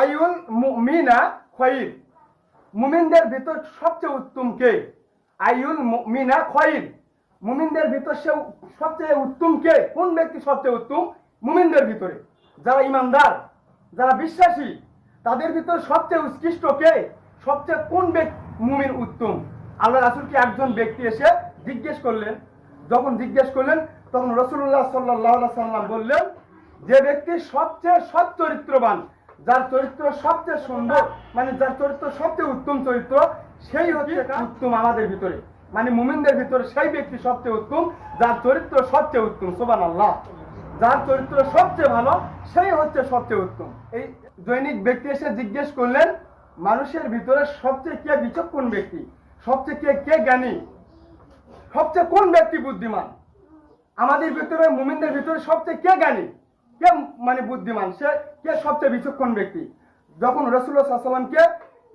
আইউল মুমিনা খয়ির মুমিনদের ভিতর সবচেয়ে উত্তম কে? আইউল মুমিনা খয়ির মুমিনদের ভিতর সে সবচেয়ে উত্তম কে? কোন ব্যক্তি সবচেয়ে উত্তম? মুমিনদের ভিতরে। যারা ইমানদার, যারা বিশ্বাসী, তাদের ভিতর সবচেয়ে উৎকৃষ্ট কে? সবচেয়ে কোন ব্যক্তি মুমিন উত্তম? আল্লাহ রাসুলকে একজন ব্যক্তি এসে জিজ্ঞেস করলেন। যখন জিজ্ঞেস করলেন, তখন রসুল্লাহ সাল্লাহ সাল্লাম বললেন, যে ব্যক্তি সবচেয়ে সৎ চরিত্রবান যার চরিত্র সবচেয়ে সুন্দর মানে যার চরিত্র সবচেয়ে উত্তম চরিত্র সেই হচ্ছে উত্তম আমাদের ভিতরে। মানে মুমিনদের ভিতরে সেই ব্যক্তি সবচেয়ে উত্তম যার চরিত্র সবচেয়ে উত্তম সোবান আল্লাহ যার চরিত্র সবচেয়ে ভালো সেই হচ্ছে সবচেয়ে উত্তম। এই দৈনিক ব্যক্তি এসে জিজ্ঞেস করলেন মানুষের ভিতরে সবচেয়ে কে বিচক্ষণ ব্যক্তি? সবচেয়ে কে কে জ্ঞানী? সবচেয়ে কোন ব্যক্তি বুদ্ধিমান? আমাদের ভিতরে মুমিনদের ভিতরে সবচেয়ে কে জ্ঞানী? কে মানে বুদ্ধিমান? সে কে সবচেয়ে বিচক্ষণ ব্যক্তি? যখন রসুল্লাহ সাল্লামকে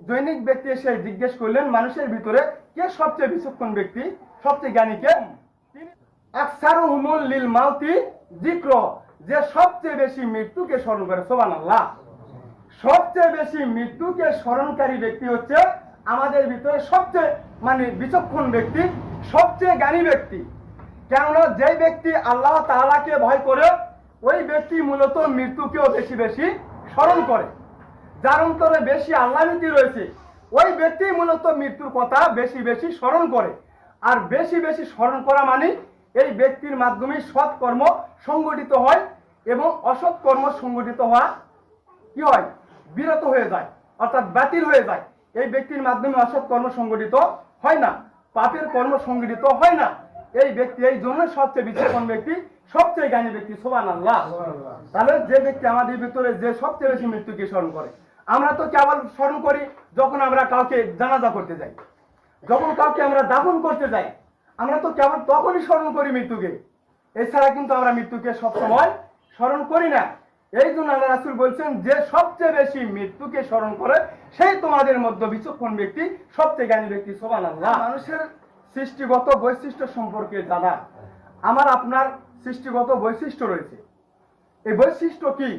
দৈনিক ব্যক্তি এসে জিজ্ঞেস করলেন, মানুষের ভিতরে কে সবচেয়ে বিচক্ষণ ব্যক্তি? সবচেয়ে জ্ঞানী কে? হুমুল লিল জিক্র যে সবচেয়ে বেশি মৃত্যুকে স্মরণ করে সোবান আল্লাহ সবচেয়ে বেশি মৃত্যুকে স্মরণকারী ব্যক্তি হচ্ছে আমাদের ভিতরে সবচেয়ে মানে বিচক্ষণ ব্যক্তি, সবচেয়ে জ্ঞানী ব্যক্তি। কেননা যে ব্যক্তি আল্লাহ তাআলাকে ভয় করে ওই ব্যক্তি মূলত মৃত্যুকেও বেশি বেশি স্মরণ করে। যার অন্তরে বেশি আল্লাহনীতি রয়েছে, ওই ব্যক্তি মূলত মৃত্যুর কথা বেশি বেশি স্মরণ করে। আর বেশি বেশি স্মরণ করা মানে এই ব্যক্তির মাধ্যমে সৎ কর্ম সংগঠিত হয় এবং অসৎ কর্ম সংগঠিত হওয়া কি হয়? বিরত হয়ে যায়, অর্থাৎ বাতিল হয়ে যায়। এই ব্যক্তির মাধ্যমে অসৎ কর্ম সংগঠিত হয় না, পাপের কর্ম সংগঠিত হয় না। এই ব্যক্তি এই জন্য সবচেয়ে বিচক্ষণ ব্যক্তি? সবচেয়ে জ্ঞানী ব্যক্তি সোবান আল্লাহ তাহলে যে ব্যক্তি আমাদের ভিতরে যে সবচেয়ে বেশি মৃত্যুকে স্মরণ করে আমরা তো কেবল স্মরণ করি যখন আমরা কাউকে জানাজা করতে যাই। যখন কাউকে আমরা দাফন করতে যাই আমরা তো কেবল তখনই স্মরণ করি মৃত্যুকে। এছাড়া কিন্তু আমরা মৃত্যুকে সবসময় স্মরণ করি না। এই জন্য আল্লাহ রাসুল বলছেন যে সবচেয়ে বেশি মৃত্যুকে স্মরণ করে সেই তোমাদের মধ্যে বিচক্ষণ ব্যক্তি সবচেয়ে জ্ঞানী ব্যক্তি সোবান আল্লাহ মানুষের সৃষ্টিগত বৈশিষ্ট্য সম্পর্কে জানা। আমার, আপনার সৃষ্টিগত বৈশিষ্ট্য রয়েছে। এই বৈশিষ্ট্য কি?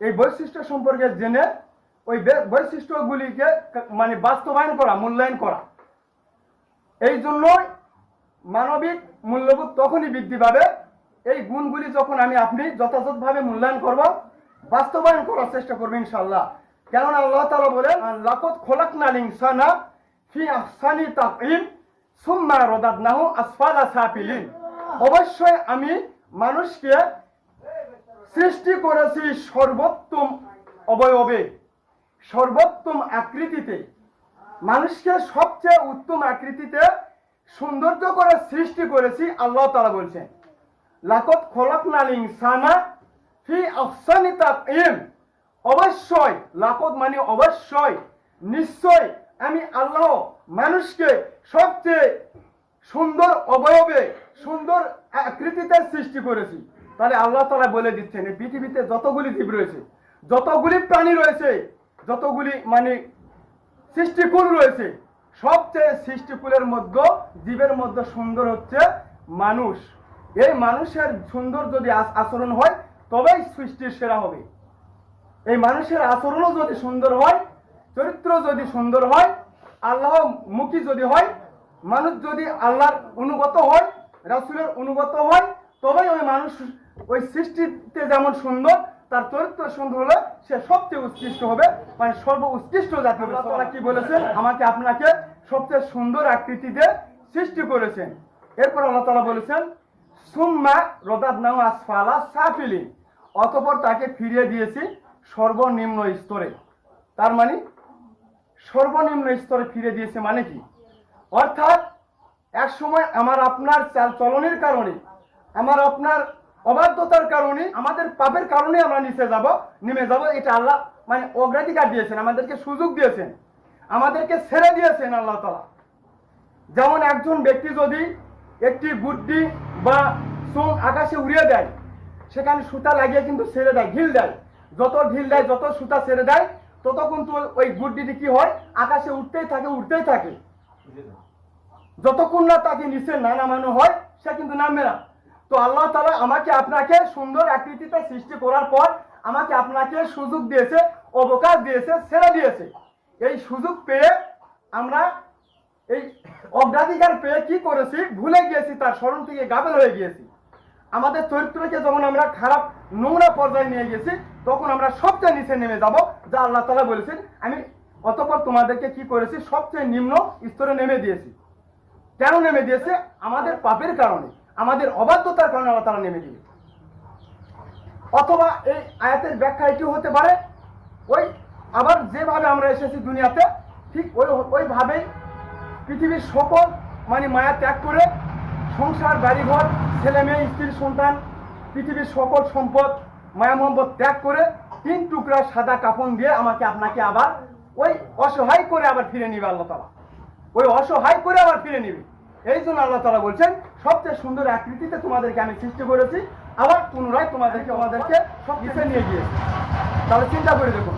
এই বৈশিষ্ট্য সম্পর্কে জেনে ওই বৈশিষ্ট্যগুলিকে মানে বাস্তবায়ন করা, মূল্যায়ন করা। এই জন্যই মানবিক মূল্যবোধ তখনই বৃদ্ধি পাবে, এই গুণগুলি যখন আমি আপনি যথাযথভাবে মূল্যায়ন করব, বাস্তবায়ন করার চেষ্টা করব ইনশাল্লাহ কেননা আল্লাহ তালা বলেন লাকত খোলাক নালিং সানা ফি সুম্মা রদাদনাহু আসফালা সাফিলিন। অবশ্যই আমি মানুষকে সৃষ্টি করেছি সর্বোত্তম অবয়বে, সর্বোত্তম আকৃতিতে। মানুষকে সবচেয়ে উত্তম আকৃতিতে সৌন্দর্য করে সৃষ্টি করেছি, আল্লাহ তালা বলছেন। লাকত খোলাক নালিং সানা ফি আফসানি তাকিম অবশ্যই লাকত মানে অবশ্যই, নিশ্চয় আমি আল্লাহ মানুষকে সবচেয়ে সুন্দর অবয়বে, সুন্দর আকৃতিতে সৃষ্টি করেছি। তাহলে আল্লাহ তালা বলে দিচ্ছেন, এই পৃথিবীতে যতগুলি জীব রয়েছে, যতগুলি প্রাণী রয়েছে, যতগুলি মানে সৃষ্টিকুল রয়েছে, সবচেয়ে সৃষ্টিকুলের মধ্যে, জীবের মধ্যে সুন্দর হচ্ছে মানুষ। এই মানুষের সুন্দর যদি আচরণ হয়, তবেই সৃষ্টির সেরা হবে। এই মানুষের আচরণও যদি সুন্দর হয় চরিত্র যদি সুন্দর হয়, আল্লাহ মুখী যদি হয়, মানুষ যদি আল্লাহর অনুগত হয়, রাসুলের অনুগত হয়, তবেই ওই মানুষ ওই সৃষ্টিতে যেমন সুন্দর, তার চরিত্র সুন্দর হলে সে সবচেয়ে উৎকৃষ্ট হবে মানে সর্ব উৎকৃষ্ট জাতি হবে। তারা কি বলেছেন? আমাকে আপনাকে সবচেয়ে সুন্দর আকৃতিতে সৃষ্টি করেছেন। এরপর আল্লাহ তালা বলেছেন, সুম্মা রদাদনাউ আসফালা সাফিলিন। অতপর তাকে ফিরিয়ে দিয়েছি সর্বনিম্ন স্তরে। তার মানে সর্বনিম্ন স্তরে ফিরে দিয়েছে মানে কি? অর্থাৎ এক সময় আমার আপনার চাল চলনের কারণে, আমার আপনার অবাধ্যতার কারণে, আমাদের পাপের কারণে আমরা নিচে যাব, নেমে যাব, এটা আল্লাহ মানে অগ্রাধিকার দিয়েছেন, আমাদেরকে সুযোগ দিয়েছেন, আমাদেরকে ছেড়ে দিয়েছেন আল্লাহ তালা যেমন একজন ব্যক্তি যদি একটি গুড্ডি বা সোম আকাশে উড়িয়ে দেয়, সেখানে সুতা লাগিয়ে কিন্তু ছেড়ে দেয়, ঢিল দেয়। যত ঢিল দেয়, যত সুতা ছেড়ে দেয় তত কিন্তু ওই গুড্ডিটি কি হয়? আকাশে উঠতেই থাকে উঠতেই থাকে। যতক্ষণ না তাকে নিচে না নামানো হয়, সে কিন্তু নামবে না। তো আল্লাহ তালা আমাকে আপনাকে সুন্দর আকৃতিতে সৃষ্টি করার পর আমাকে আপনাকে সুযোগ দিয়েছে, অবকাশ দিয়েছে ছেড়ে দিয়েছে। এই সুযোগ পেয়ে আমরা এই অগ্রাধিকার পেয়ে কি করেছি? ভুলে গিয়েছি, তার স্মরণ থেকে গাবেল হয়ে গিয়েছি। আমাদের চরিত্রকে যখন আমরা খারাপ নোংরা পর্যায়ে নিয়ে গেছি, তখন আমরা সবচেয়ে নিচে নেমে যাব, যা আল্লাহ তালা বলেছেন। আমি অতপর তোমাদেরকে কি করেছি? সবচেয়ে নিম্ন স্তরে নেমে দিয়েছি। কেন নেমে দিয়েছে? আমাদের পাপের কারণে, আমাদের অবাধ্যতার কারণে আল্লাহ তালা নেমে দিয়েছে অথবা এই আয়াতের ব্যাখ্যা এটিও হতে পারে, ওই আবার যেভাবে আমরা এসেছি দুনিয়াতে, ঠিক ওই ওইভাবেই পৃথিবীর সকল মানে মায়া ত্যাগ করে সংসার, বাড়িঘর ছেলে মেয়ে স্ত্রী, সন্তান পৃথিবীর সকল সম্পদ, মায়া মোহাম্মদ ত্যাগ করে তিন টুকরা সাদা কাপন দিয়ে আমাকে আপনাকে আবার ওই অসহায় করে আবার ফিরে নিবে আল্লাহ তালা ওই অসহায় করে আবার ফিরে নিবে। এই জন্য আল্লাহ তালা বলছেন, সবচেয়ে সুন্দর আকৃতিতে তোমাদেরকে আমি সৃষ্টি করেছি, আবার পুনরায় তোমাদেরকে, আমাদেরকে সব কিছু নিয়ে গিয়েছি। তাহলে চিন্তা করে দেখুন